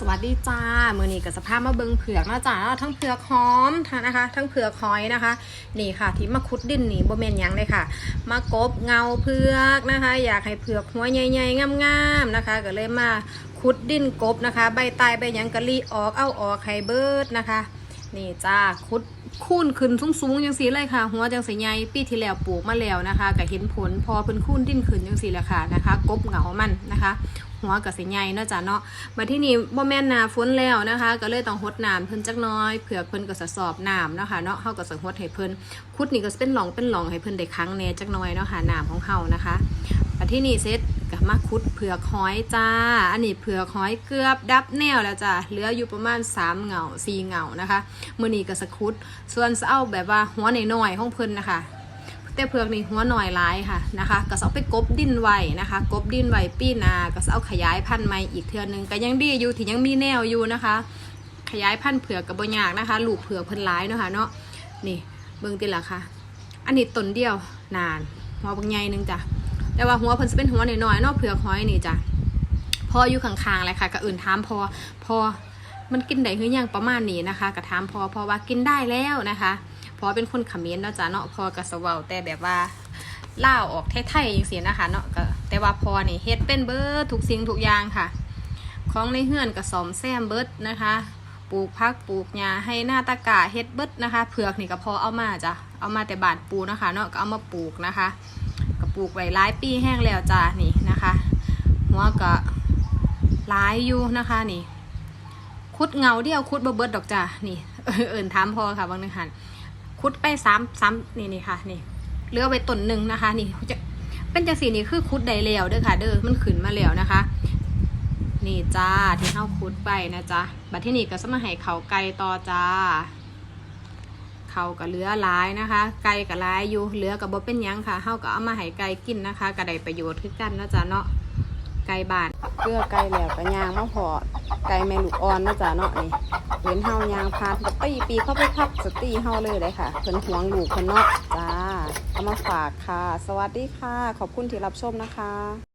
สวัสดีจ้ามือนี้กับสภาพมาเบิงเผือกนะจ้าทั้งเผือกหอมทั้งนะคะ ทั้งเผือกหอยนะคะ นี่ค่ะ ที่มาคุดดินนี่บ่เมนยังเลยค่ะ มากบเงาเผือกนะคะ อยากให้เผือกหัวใหญ่ๆงามๆนะคะ ก็เลยมาคุดดินกบนะคะ ใบตายใบยังกะลีออกเอาออกไฮเบิร์ดนะคะ นี่จ้าคุดคูนขึ้นสูงๆจังสีเลยค่ะ หัวจังสีใหญ่ปีที่แล้วปลูกมาแล้วนะคะก็เห็นผลพอเพิ่นคูนดิ้นขึ้นจังสีแหละค่ะนะคะ กบเหงามันนะคะ หัวกับสีใหญ่เนาะจ้ะเนาะมาที่นี่บ่แม่นนาฝนแล้วนะคะ ก็เลยต้องหดน้ำเพิ่นจักน้อยเผื่อเพิ่นก็สะสอบน้ำเนาะค่ะเนาะเฮาก็สิหดให้เพิ่นคุดนี่ก็เป็นหลองเป็นหลองให้เพิ่นได้ครั้งแน่จักน้อยเนาะค่ะน้ำของเฮานะคะมาที่นี่เสร็จ ก็มาคุดเผือกหอยจ้า อันนี้เผือกหอยเกือบดับแนวแล้วจ้ะเหลืออยู่ประมาณ3เหงา4เหงานะคะมือนี้ก็สคุด ส่วนสิเอาแบบว่าหัวหน้อยๆของเพิ่นนะคะแต่เผือกนี่หัวหน่อยร้ายค่ะนะคะก็เอาไปกบดินไว้นะคะกบดินไว้ปีนาก็เอาขยายพันธุ์ใหม่อีกเทือนึงก็ยังดีอยู่ที่ยังมีแนวอยู่นะคะ ขยายพันธุ์เผือกกับบอยากนะคะลูกเผือกเพิ่นร้ายเนาะค่ะเนาะนี่เบิ่งติละค่ะ อันนี้ต้นเดียวนานหัวบางใหญ่หนึงจ้ะ แต่ว่าหัวเพิ่นจะเป็นหัวน้อยๆเนาะเผือกหอยนี่จ้ะพออยู่ข้างๆเลยค่ะก็อื่นถามพอพอมันกินได้หรือยังประมาณนี้นะคะก็ถามพอพอว่ากินได้แล้วนะคะพอเป็นคนขมรเนาะจ้ะเนาะพอกระสเวาแต่แบบว่าเล่าออกไทยๆอย่างเสียนะคะเนาะก็แต่ว่าพอนี่เฮ็ดเป็นเบิร์ดทุกสิ่งทุกอย่างค่ะของในเฮือนกับสอมแซมเบิร์ดนะคะปลูกพักปลูกหญ้าให้หน้าตะกาเฮ็ดเบิร์ดนะคะเผือกนี่ก็พอเอามาจ้ะเอามาแต่บาดปูนะคะเนาะก็เอามาปลูกนะคะ ปลูกไว้หลายปีแห้งแล้วจ้ะนี่นะคะหัวก็หลายอยู่นะคะนี่ คุดเงาเดียวคุดบ่เบิดดอกจ้ะนี่เอิ่นถามพอค่ะบางนึงหันคุดไปซ้ำซ้ำนี่นี่ค่ะนี่เลือไว้ต้นหนึ่งนะคะ นี่จะเป็นจังสีนี่คือคุดได้แล้วเด้อค่ะ เด้อมันขึ้นมาแล้วนะคะ นี่จ้าที่เข้าคุดไปนะจ๊ะบัดที่นี่ก็สมาให้เขาไก่ต่อจ้า เขาก็เหลือหลายนะคะ ไก่ก็หลายอยู่เหลือกับบ่เป็นยังค่ะเฮาก็เอามาให้ไก่กินนะคะก็ได้ประโยชน์คือกันนะจ๊ะเนาะไก่บ้านเกลือไก่แล้วก็ยางมาพอไก่แม่ลูกอ่อนนะจ๊ะเนาะนี่เห็นเฮายางพานก็ตีปีเข้าไปพับสตีเฮาเลยเลยค่ะเพิ่นห่วงลูกเพิ่นเนาะจ้าเอามาฝากค่ะ สวัสดีค่ะ ขอบคุณที่รับชมนะคะ